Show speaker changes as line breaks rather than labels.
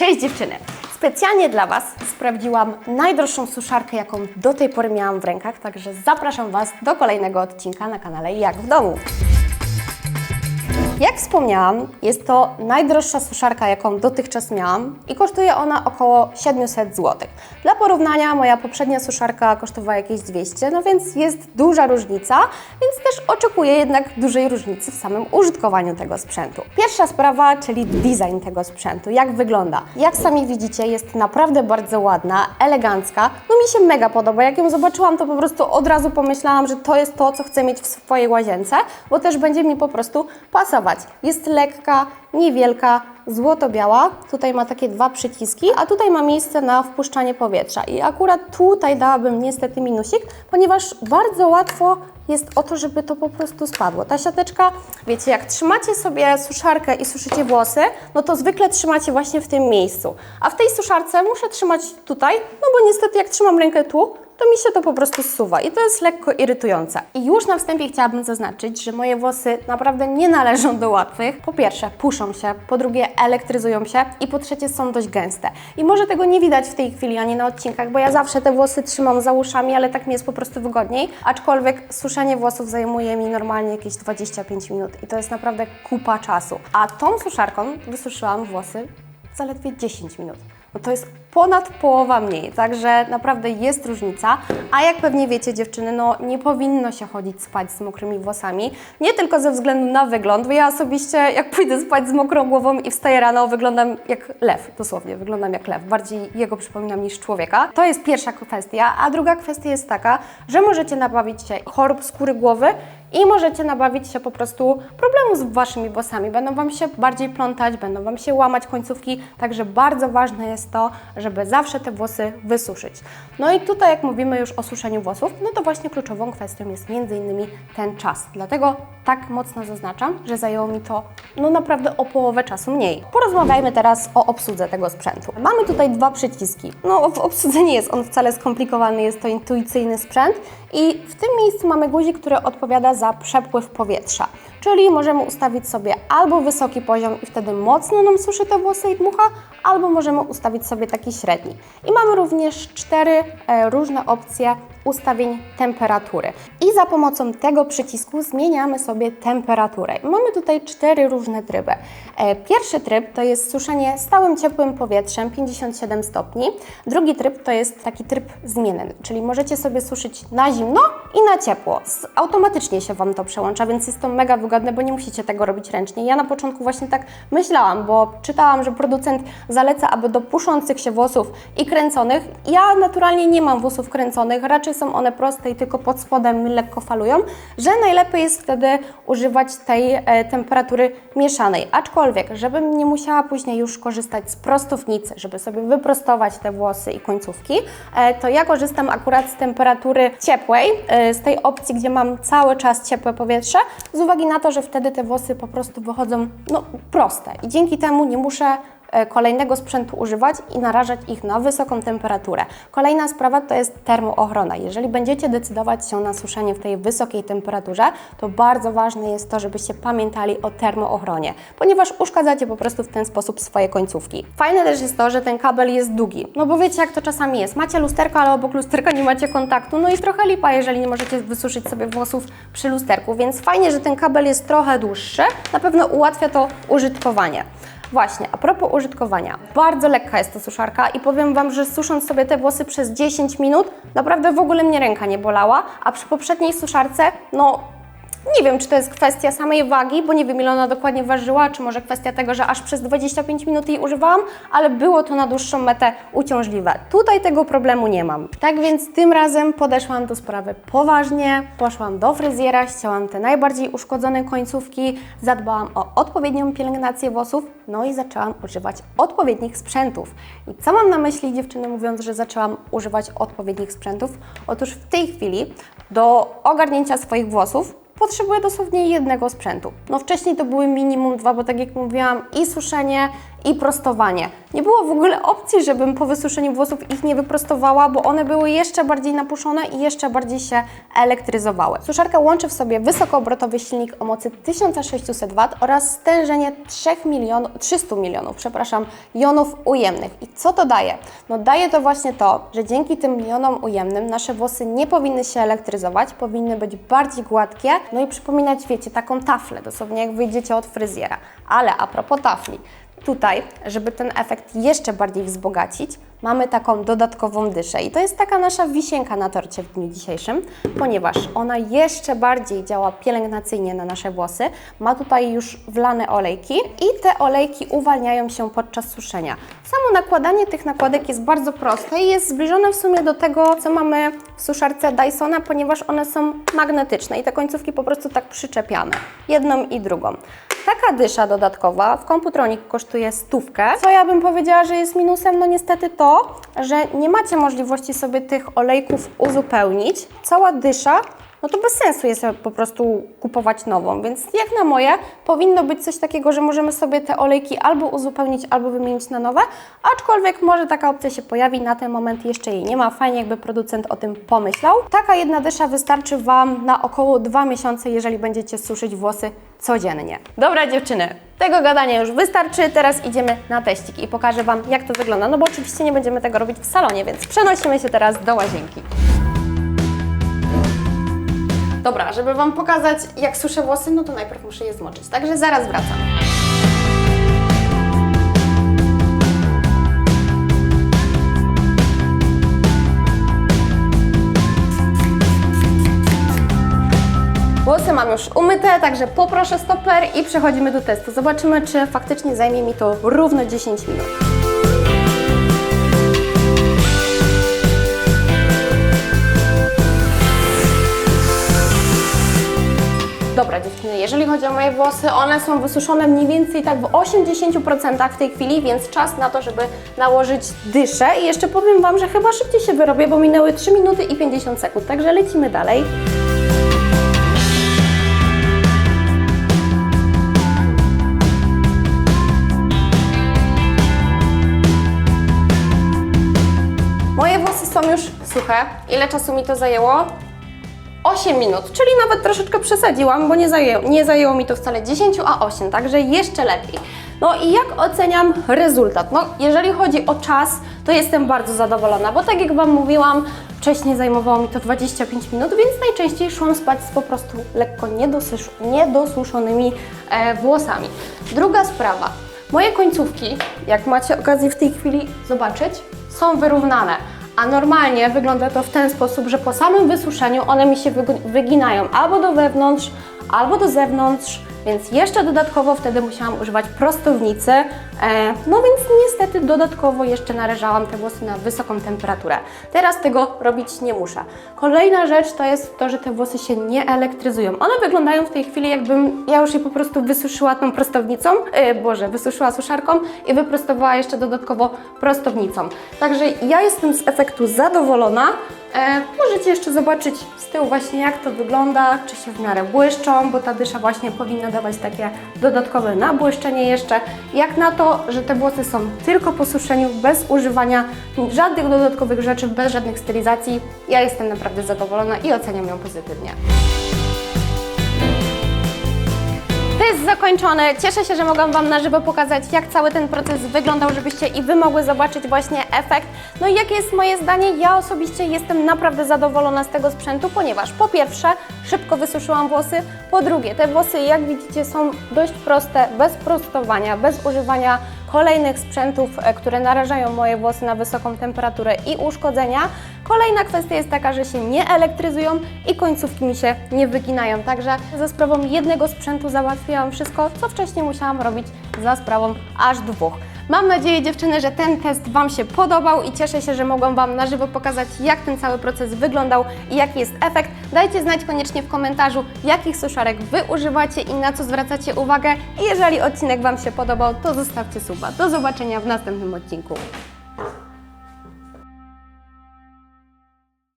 Cześć dziewczyny! Specjalnie dla Was sprawdziłam najdroższą suszarkę, jaką do tej pory miałam w rękach, także zapraszam Was do kolejnego odcinka na kanale Jak w domu. Jak wspomniałam, jest to najdroższa suszarka, jaką dotychczas miałam i kosztuje ona około 700 zł. Dla porównania, moja poprzednia suszarka kosztowała jakieś 200, no więc jest duża różnica, więc też oczekuję jednak dużej różnicy w samym użytkowaniu tego sprzętu. Pierwsza sprawa, czyli design tego sprzętu. Jak wygląda? Jak sami widzicie, jest naprawdę bardzo ładna, elegancka. No mi się mega podoba. Jak ją zobaczyłam, to po prostu od razu pomyślałam, że to jest to, co chcę mieć w swojej łazience, bo też będzie mi po prostu pasować. Jest lekka, niewielka, złoto-biała. Tutaj ma takie dwa przyciski, a tutaj ma miejsce na wpuszczanie powietrza. I akurat tutaj dałabym niestety minusik, ponieważ bardzo łatwo jest o to, żeby to po prostu spadło. Ta siateczka, wiecie, jak trzymacie sobie suszarkę i suszycie włosy, no to zwykle trzymacie właśnie w tym miejscu. A w tej suszarce muszę trzymać tutaj, no bo niestety jak trzymam rękę tu, to mi się to po prostu zsuwa i to jest lekko irytujące. I już na wstępie chciałabym zaznaczyć, że moje włosy naprawdę nie należą do łatwych. Po pierwsze, puszą się, po drugie, elektryzują się i po trzecie, są dość gęste. I może tego nie widać w tej chwili ani na odcinkach, bo ja zawsze te włosy trzymam za uszami, ale tak mi jest po prostu wygodniej. Aczkolwiek suszenie włosów zajmuje mi normalnie jakieś 25 minut i to jest naprawdę kupa czasu. A tą suszarką wysuszyłam włosy zaledwie 10 minut. No to jest ponad połowa mniej, także naprawdę jest różnica. A jak pewnie wiecie, dziewczyny, no nie powinno się chodzić spać z mokrymi włosami. Nie tylko ze względu na wygląd, bo ja osobiście, jak pójdę spać z mokrą głową i wstaję rano, wyglądam jak lew, dosłownie, wyglądam jak lew. Bardziej jego przypominam niż człowieka. To jest pierwsza kwestia. A druga kwestia jest taka, że możecie nabawić się chorób skóry głowy i możecie nabawić się po prostu problemu z waszymi włosami. Będą wam się bardziej plątać, będą wam się łamać końcówki, także bardzo ważne jest to, żeby zawsze te włosy wysuszyć. No i tutaj jak mówimy już o suszeniu włosów, no to właśnie kluczową kwestią jest innymi ten czas. Dlatego tak mocno zaznaczam, że zajęło mi to no naprawdę o połowę czasu mniej. Porozmawiajmy teraz o obsłudze tego sprzętu. Mamy tutaj dwa przyciski. No w obsłudze nie jest on wcale skomplikowany, jest to intuicyjny sprzęt i w tym miejscu mamy guzik, który odpowiada za przepływ powietrza. Czyli możemy ustawić sobie albo wysoki poziom i wtedy mocno nam suszy te włosy i dmucha, albo możemy ustawić sobie taki średni. I mamy również cztery e, różne opcje ustawień temperatury. I za pomocą tego przycisku zmieniamy sobie temperaturę. Mamy tutaj cztery różne tryby. E, pierwszy tryb to jest suszenie stałym ciepłym powietrzem 57 stopni. Drugi tryb to jest taki tryb zmienny, czyli możecie sobie suszyć na zimno i na ciepło. Automatycznie się Wam to przełącza, więc jest to mega wygodne, bo nie musicie tego robić ręcznie. Ja na początku właśnie tak myślałam, bo czytałam, że producent zaleca, aby do puszących się włosów i kręconych, ja naturalnie nie mam włosów kręconych, raczej są one proste i tylko pod spodem lekko falują, że najlepiej jest wtedy używać tej e, temperatury mieszanej. Aczkolwiek, żebym nie musiała później już korzystać z prostownicy, żeby sobie wyprostować te włosy i końcówki, e, to ja korzystam akurat z temperatury ciepłej, e, z tej opcji, gdzie mam cały czas ciepłe powietrze, z uwagi na to, że wtedy te włosy po prostu wychodzą no, proste i dzięki temu nie muszę kolejnego sprzętu używać i narażać ich na wysoką temperaturę. Kolejna sprawa to jest termoochrona. Jeżeli będziecie decydować się na suszenie w tej wysokiej temperaturze, to bardzo ważne jest to, żebyście pamiętali o termoochronie, ponieważ uszkadzacie po prostu w ten sposób swoje końcówki. Fajne też jest to, że ten kabel jest długi, no bo wiecie jak to czasami jest. Macie lusterko, ale obok lusterka nie macie kontaktu, no i trochę lipa, jeżeli nie możecie wysuszyć sobie włosów przy lusterku, więc fajnie, że ten kabel jest trochę dłuższy, na pewno ułatwia to użytkowanie. Właśnie, a propos użytkowania. Bardzo lekka jest ta suszarka i powiem Wam, że susząc sobie te włosy przez 10 minut, naprawdę w ogóle mnie ręka nie bolała, a przy poprzedniej suszarce, no nie wiem, czy to jest kwestia samej wagi, bo nie wiem, ile ona dokładnie ważyła, czy może kwestia tego, że aż przez 25 minut jej używałam, ale było to na dłuższą metę uciążliwe. Tutaj tego problemu nie mam. Tak więc tym razem podeszłam do sprawy poważnie, poszłam do fryzjera, ścięłam te najbardziej uszkodzone końcówki, zadbałam o odpowiednią pielęgnację włosów, no i zaczęłam używać odpowiednich sprzętów. I co mam na myśli, dziewczyny, mówiąc, że zaczęłam używać odpowiednich sprzętów? Otóż w tej chwili do ogarnięcia swoich włosów potrzebuję dosłownie jednego sprzętu. No wcześniej to były minimum dwa, bo tak jak mówiłam, i suszenie, i prostowanie. Nie było w ogóle opcji, żebym po wysuszeniu włosów ich nie wyprostowała, bo one były jeszcze bardziej napuszone i jeszcze bardziej się elektryzowały. Suszarka łączy w sobie wysokoobrotowy silnik o mocy 1600 W oraz stężenie 3 milionów, 300 milionów, przepraszam, jonów ujemnych. I co to daje? No daje to właśnie to, że dzięki tym jonom ujemnym nasze włosy nie powinny się elektryzować, powinny być bardziej gładkie, no i przypominać, wiecie, taką taflę, dosłownie jak wyjdziecie od fryzjera. Ale a propos tafli, Tutaj, żeby ten efekt jeszcze bardziej wzbogacić, mamy taką dodatkową dyszę. I to jest taka nasza wisienka na torcie w dniu dzisiejszym, ponieważ ona jeszcze bardziej działa pielęgnacyjnie na nasze włosy. Ma tutaj już wlane olejki i te olejki uwalniają się podczas suszenia. Samo nakładanie tych nakładek jest bardzo proste i jest zbliżone w sumie do tego, co mamy w suszarce Dysona, ponieważ one są magnetyczne i te końcówki po prostu tak przyczepiamy, jedną i drugą. Taka dysza dodatkowa w Computronic kosztuje stówkę. Co ja bym powiedziała, że jest minusem? No niestety to, że nie macie możliwości sobie tych olejków uzupełnić. Cała dysza no to bez sensu jest po prostu kupować nową, więc jak na moje powinno być coś takiego, że możemy sobie te olejki albo uzupełnić, albo wymienić na nowe, aczkolwiek może taka opcja się pojawi, na ten moment jeszcze jej nie ma, fajnie jakby producent o tym pomyślał. Taka jedna dysza wystarczy Wam na około dwa miesiące, jeżeli będziecie suszyć włosy codziennie. Dobra dziewczyny, tego gadania już wystarczy, teraz idziemy na teścik i pokażę Wam jak to wygląda, no bo oczywiście nie będziemy tego robić w salonie, więc przenosimy się teraz do łazienki. Dobra, żeby Wam pokazać, jak suszę włosy, no to najpierw muszę je zmoczyć. Także zaraz wracam. Włosy mam już umyte, także poproszę stoper i przechodzimy do testu. Zobaczymy, czy faktycznie zajmie mi to równo 10 minut. Dobra dziewczyny, jeżeli chodzi o moje włosy, one są wysuszone mniej więcej tak w 80% w tej chwili, więc czas na to, żeby nałożyć dyszę. I jeszcze powiem Wam, że chyba szybciej się wyrobię, bo minęły 3 minuty i 50 sekund, także lecimy dalej. Moje włosy są już suche. Ile czasu mi to zajęło? 8 minut, czyli nawet troszeczkę przesadziłam, bo nie zajęło, nie zajęło mi to wcale 10, a 8, także jeszcze lepiej. No i jak oceniam rezultat? No, jeżeli chodzi o czas, to jestem bardzo zadowolona, bo tak jak Wam mówiłam, wcześniej zajmowało mi to 25 minut, więc najczęściej szłam spać z po prostu lekko niedosysz, niedosuszonymi e, włosami. Druga sprawa, moje końcówki, jak macie okazję w tej chwili zobaczyć, są wyrównane. A normalnie wygląda to w ten sposób, że po samym wysuszeniu one mi się wyg- wyginają albo do wewnątrz, albo do zewnątrz, więc jeszcze dodatkowo wtedy musiałam używać prostownicy. E, no więc niestety dodatkowo jeszcze narażałam te włosy na wysoką temperaturę. Teraz tego robić nie muszę. Kolejna rzecz to jest to, że te włosy się nie elektryzują. One wyglądają w tej chwili jakbym ja już je po prostu wysuszyła tą prostownicą, e, Boże, wysuszyła suszarką i wyprostowała jeszcze dodatkowo prostownicą. Także ja jestem z efektu zadowolona. E, możecie jeszcze zobaczyć z tyłu właśnie jak to wygląda, czy się w miarę błyszczą, bo ta dysza właśnie powinna dawać takie dodatkowe nabłyszczenie jeszcze. Jak na to, że te włosy są tylko po suszeniu, bez używania żadnych dodatkowych rzeczy, bez żadnych stylizacji, ja jestem naprawdę zadowolona i oceniam ją pozytywnie. Test zakończony. Cieszę się, że mogłam Wam na żywo pokazać, jak cały ten proces wyglądał, żebyście i Wy mogły zobaczyć właśnie efekt. No i jakie jest moje zdanie? Ja osobiście jestem naprawdę zadowolona z tego sprzętu, ponieważ po pierwsze szybko wysuszyłam włosy, po drugie te włosy, jak widzicie, są dość proste, bez prostowania, bez używania kolejnych sprzętów, e, które narażają moje włosy na wysoką temperaturę i uszkodzenia. Kolejna kwestia jest taka, że się nie elektryzują i końcówki mi się nie wyginają. Także za sprawą jednego sprzętu załatwiłam wszystko, co wcześniej musiałam robić za sprawą aż dwóch. Mam nadzieję, dziewczyny, że ten test Wam się podobał i cieszę się, że mogłam Wam na żywo pokazać, jak ten cały proces wyglądał i jaki jest efekt. Dajcie znać koniecznie w komentarzu, jakich suszarek Wy używacie i na co zwracacie uwagę. I jeżeli odcinek Wam się podobał, to zostawcie suba. Do zobaczenia w następnym odcinku.